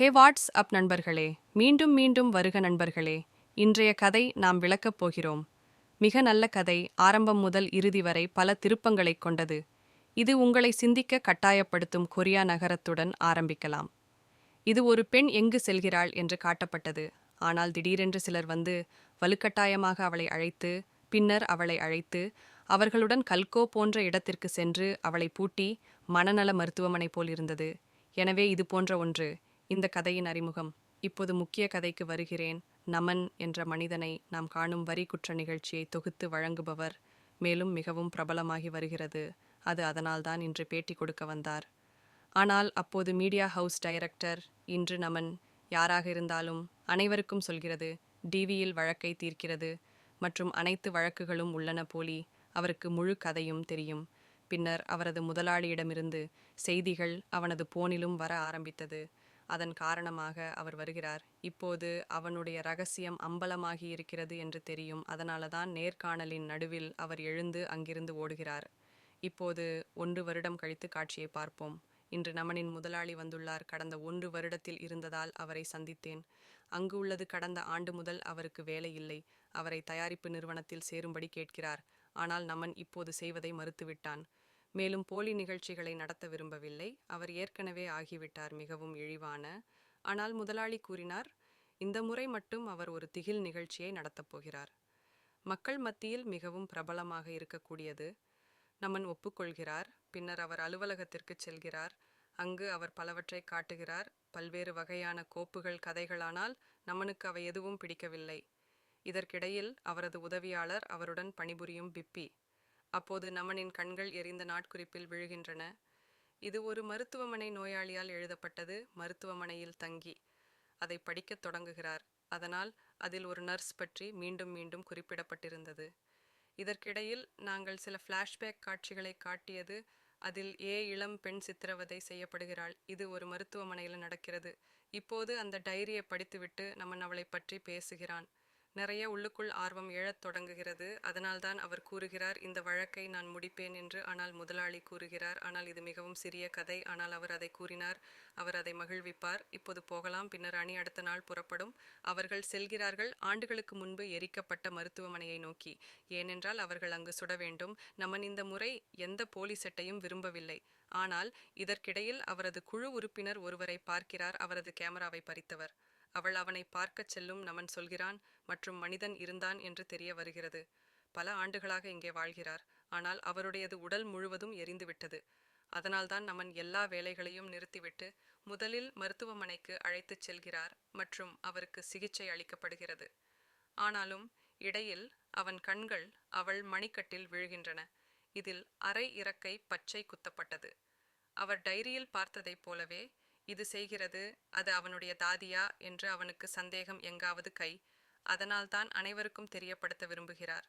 ஹே what's up நண்பர்களே மீண்டும் மீண்டும் வருக நண்பர்களே. இன்றைய கதை நாம் விளக்கப் போகிறோம். மிக நல்ல கதை ஆரம்பம் முதல் இறுதி வரை பல திருப்பங்களைக் கொண்டது. இது உங்களை சிந்திக்க கட்டாயப்படுத்தும் கொரியா நகரத்துடன் ஆரம்பிக்கலாம். இது ஒரு பெண் எங்கு செல்கிறாள் என்று காட்டப்பட்டது. ஆனால் திடீரென்று சிலர் வந்து வலுக்கட்டாயமாக அவளை அழைத்து பின்னர் அவளை அழைத்து அவர்களுடன் கல்கோ போன்ற இடத்திற்கு சென்று அவளை பூட்டி மனநல மருத்துவமனை போல் இருந்தது. எனவே இது போன்ற ஒன்று. இந்த கதையின் அறிமுகம். இப்போது முக்கிய கதைக்கு வருகிறேன். நமன் என்ற மனிதனை நாம் காணும் வரி குற்ற நிகழ்ச்சியை தொகுத்து வழங்குபவர் மேலும் மிகவும் பிரபலமாகி வருகிறது. அது அதனால்தான் இன்று பேட்டி கொடுக்க வந்தார். ஆனால் அப்போது மீடியா ஹவுஸ் டைரக்டர் இன்று நமன் யாராக இருந்தாலும் அனைவருக்கும் சொல்கிறது டிவியில் வழக்கை தீர்க்கிறது மற்றும் அனைத்து வழக்குகளும் உள்ளன போலி அவருக்கு முழு கதையும் தெரியும். பின்னர் அவரது முதலாளியிடமிருந்து செய்திகள் அவனது போனிலும் வர ஆரம்பித்தது. அதன் காரணமாக அவர் வருகிறார். இப்போது அவனுடைய ரகசியம் அம்பலமாகி இருக்கிறது என்று தெரியும். அதனாலதான் நேர்காணலின் நடுவில் அவர் எழுந்து அங்கிருந்து ஓடுகிறார். இப்போது ஒன்று வருடம் கழித்து காட்சியை பார்ப்போம். இன்று நமனின் முதலாளி வந்துள்ளார். கடந்த ஒன்று வருடத்தில் இருந்ததால் அவரை சந்தித்தேன். அங்கு உள்ளது கடந்த ஆண்டு முதல் அவருக்கு வேலை இல்லை. அவரை தயாரிப்பு நிறுவனத்தில் சேரும்படி கேட்கிறார். ஆனால் நமன் இப்போது செய்வதை மறுத்துவிட்டான். மேலும் போலி நிகழ்ச்சிகளை நடத்த விரும்பவில்லை. அவர் ஏற்கனவே ஆகிவிட்டார் மிகவும் இழிவான. ஆனால் முதலாளி கூறினார் இந்த முறை மட்டும் அவர் ஒரு திகில் நிகழ்ச்சியை நடத்தப் போகிறார். மக்கள் மத்தியில் மிகவும் பிரபலமாக இருக்கக்கூடியது. நமன் ஒப்புக்கொள்கிறார். பின்னர் அவர் அலுவலகத்திற்கு செல்கிறார். அங்கு அவர் பலவற்றை காட்டுகிறார். பல்வேறு வகையான கோப்புகள் கதைகளானால் நமனுக்கு அவை எதுவும் பிடிக்கவில்லை. இதற்கிடையில் அவரது உதவியாளர் அவருடன் பணிபுரியும் பிப்பி. அப்போது நமனின் கண்கள் எரிந்த நாட்குறிப்பில் விழுகின்றன. இது ஒரு மருத்துவமனை நோயாளியால் எழுதப்பட்டது. மருத்துவமனையில் தங்கி அதை படிக்கத் தொடங்குகிறார். அதனால் அதில் ஒரு நர்ஸ் பற்றி மீண்டும் மீண்டும் குறிப்பிடப்பட்டிருந்தது. இதற்கிடையில் நாங்கள் சில ஃப்ளாஷ்பேக் காட்சிகளை காட்டியது அதில் ஏ இளம் பெண் சித்திரவதை செய்யப்படுகிறாள். இது ஒரு மருத்துவமனையில் நடக்கிறது. இப்போது அந்த டைரியை படித்துவிட்டு நம்மன் அவளை பற்றி பேசுகிறான். நிறைய உள்ளுக்குள் ஆர்வம் எழத் தொடங்குகிறது. அதனால்தான் அவர் கூறுகிறார் இந்த வழக்கை நான் முடிப்பேன் என்று ஆனால் முதலாளி கூறுகிறார். ஆனால் இது மிகவும் சிறிய கதை. ஆனால் அவர் அதை கூறினார். அவர் அதை மகிழ்விப்பார். இப்போது போகலாம். பின்னர் அணி அடுத்த நாள் புறப்படும். அவர்கள் செல்கிறார்கள். ஆண்டுகளுக்கு முன்பு எரிக்கப்பட்ட மருத்துவமனையை நோக்கி. ஏனென்றால் அவர்கள் அங்கு சுட வேண்டும். நமன் இந்த முறை எந்த போலீசெட்டையும் விரும்பவில்லை. ஆனால் இதற்கிடையில் அவரது குழு உறுப்பினர் ஒருவரை பார்க்கிறார். அவரது கேமராவை பறித்தவர். அவள் அவனை பார்க்கச் செல்லும் நமன் சொல்கிறான் மற்றும் மனிதன் இருந்தான் என்று தெரிய வருகிறது. பல ஆண்டுகளாக இங்கே வாழ்கிறார். ஆனால் அவருடையது உடல் முழுவதும் எரிந்துவிட்டது. அதனால்தான் நமன் எல்லா வேலைகளையும் நிறுத்திவிட்டு முதலில் மருத்துவமனைக்கு அழைத்துச் செல்கிறார் மற்றும் அவருக்கு சிகிச்சை அளிக்கப்படுகிறது. ஆனாலும் இடையில் அவன் கண்கள் அவள் மணிக்கட்டில் விழுகின்றன. இதில் அரை இறக்கை பச்சை குத்தப்பட்டது. அவர் டைரியில் பார்த்ததைப் போலவே இது செய்கிறது அது அவனுடைய தாதியா? என்று அவனுக்கு சந்தேகம் எங்காவது கை அதனால்தான் அனைவருக்கும் தெரியப்படுத்த விரும்புகிறார்.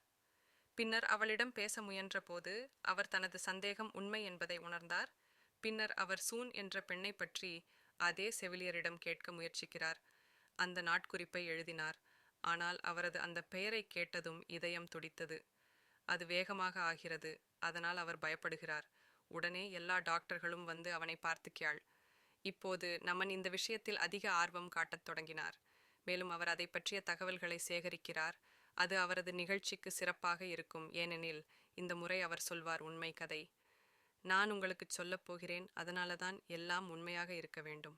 பின்னர் அவளிடம் பேச முயன்றபோது அவர் தனது சந்தேகம் உண்மை என்பதை உணர்ந்தார். பின்னர் அவர் சூன் என்ற பெண்ணை பற்றி அதே செவிலியரிடம் கேட்க முயற்சிக்கிறார். அந்த நாட்குறிப்பை எழுதினார். ஆனால் அவரது அந்த பெயரை கேட்டதும் இதயம் துடித்தது. அது வேகமாக ஆகிறது. அதனால் அவர் பயப்படுகிறார். உடனே எல்லா டாக்டர்களும் வந்து அவனை பார்த்துக்கியாள் இப்போது நமன் இந்த விஷயத்தில் அதிக ஆர்வம் காட்டத் தொடங்கினார். மேலும் அவர் அதை பற்றிய தகவல்களை சேகரிக்கிறார். அது அவரது நிகழ்ச்சிக்கு சிறப்பாக இருக்கும். ஏனெனில் இந்த முறை அவர் சொல்வார் உண்மை கதை. நான் உங்களுக்கு சொல்லப் போகிறேன். அதனால தான் எல்லாம் உண்மையாக இருக்க வேண்டும்.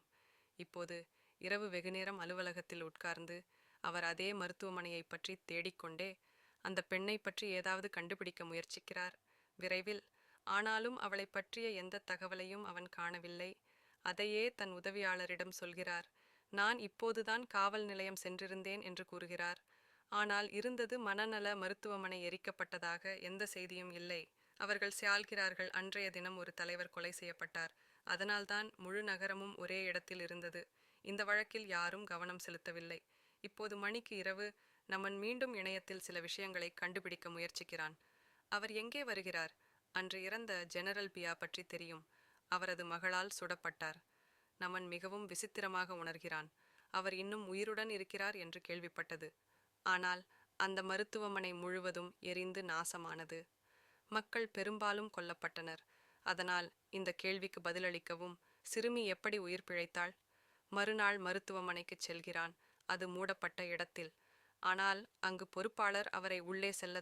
இப்போது இரவு வெகுநேரம் அலுவலகத்தில் உட்கார்ந்து அவர் அதே மருத்துவமனையை பற்றி தேடிக்கொண்டே அந்த பெண்ணை பற்றி ஏதாவது கண்டுபிடிக்க முயற்சிக்கிறார். விரைவில் ஆனாலும் அவளை பற்றிய எந்த தகவலையும் அவன் காணவில்லை. அதையே தன் உதவியாளரிடம் சொல்கிறார். நான் இப்போதுதான் காவல் நிலையம் சென்றிருந்தேன் என்று கூறுகிறார். ஆனால் இருந்தது மனநல மருத்துவமனை எரிக்கப்பட்டதாக எந்த செய்தியும் இல்லை. அவர்கள் சியாள்கிறார்கள் அன்றைய தினம் ஒரு தலைவர் கொலை செய்யப்பட்டார். அதனால்தான் முழு நகரமும் ஒரே இடத்தில் இருந்தது. இந்த வழக்கில் யாரும் கவனம் செலுத்தவில்லை. இப்போது மணிக்கு இரவு நமன் மீண்டும் இணையத்தில் சில விஷயங்களை கண்டுபிடிக்க முயற்சிக்கிறான். அவர் எங்கே வருகிறார்? அன்று இறந்த ஜெனரல் பியா பற்றி தெரியும். அவரது மகளால் சுடப்பட்டார். நமன் மிகவும் விசித்திரமாக உணர்கிறான். அவர் இன்னும் உயிருடன் இருக்கிறார் என்று கேள்விப்பட்டது. ஆனால் அந்த மருத்துவமனை முழுவதும் எரிந்து நாசமானது. மக்கள் பெரும்பாலும் கொல்லப்பட்டனர். அதனால் இந்த கேள்விக்கு பதிலளிக்கவும் சிறுமி எப்படி உயிர் பிழைத்தாள்? மறுநாள் மருத்துவமனைக்குச் செல்கிறான். அது மூடப்பட்ட இடத்தில். ஆனால் அங்கு பொறுப்பாளர் அவரை உள்ளே செல்ல